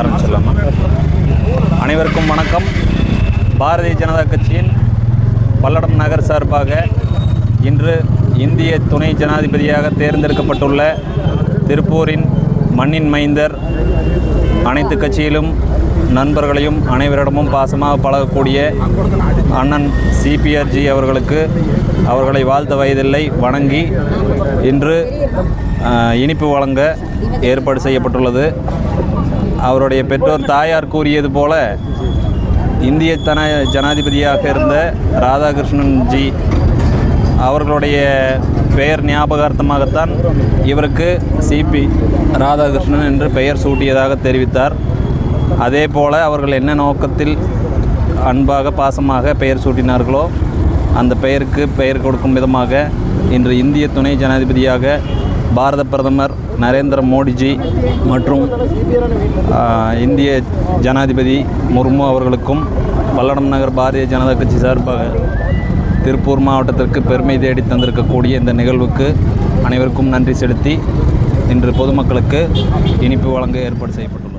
ஆரம்பிச்சிடலாமா? அனைவருக்கும் வணக்கம். பாரதிய ஜனதா கட்சியின் பல்லடம் நகர் சார்பாக இன்று இந்திய துணை ஜனாதிபதியாக தேர்ந்தெடுக்கப்பட்டுள்ள திருப்பூரின் மண்ணின் மைந்தர். அனைத்து கட்சியிலும் நண்பர்களையும் அனைவரிடமும் பாசமாக பழகக்கூடிய அண்ணன் சிபிஆர்ஜி அவர்களுக்கு அவர்களை வாழ்த்த வயதில்லை வணங்கி இன்று இனிப்பு வழங்க ஏற்பாடு செய்யப்பட்டுள்ளது. அவருடைய பெற்றோர் தாயார் கூறியது போல இந்திய தன ஜனாதிபதியாக இருந்த ராதாகிருஷ்ணன் ஜி அவர்களுடைய பெயர் ஞாபகார்த்தமாகத்தான் இவருக்கு சிபி ராதாகிருஷ்ணன் என்று பெயர் சூட்டியதாக தெரிவித்தார். அதே போல அவர்கள் என்ன நோக்கத்தில் அன்பாக பாசமாக பெயர் சூட்டினார்களோ அந்த பெயருக்கு பெயர் கொடுக்கும் விதமாக இன்று இந்திய துணை ஜனாதிபதியாக பாரத பிரதமர் நரேந்திர மோடிஜி மற்றும் இந்திய ஜனாதிபதி முர்மு அவர்களுக்கும் பல்லடம் நகர் பாரதிய ஜனதா கட்சி சார்பாக திருப்பூர் மாவட்டத்திற்கு பெருமை தேடி தந்திருக்கக்கூடிய இந்த நிகழ்வுக்கு அனைவருக்கும் நன்றி செலுத்தி இன்று பொதுமக்களுக்கு இனிப்பு வழங்க ஏற்பாடு செய்யப்பட்டுள்ளது.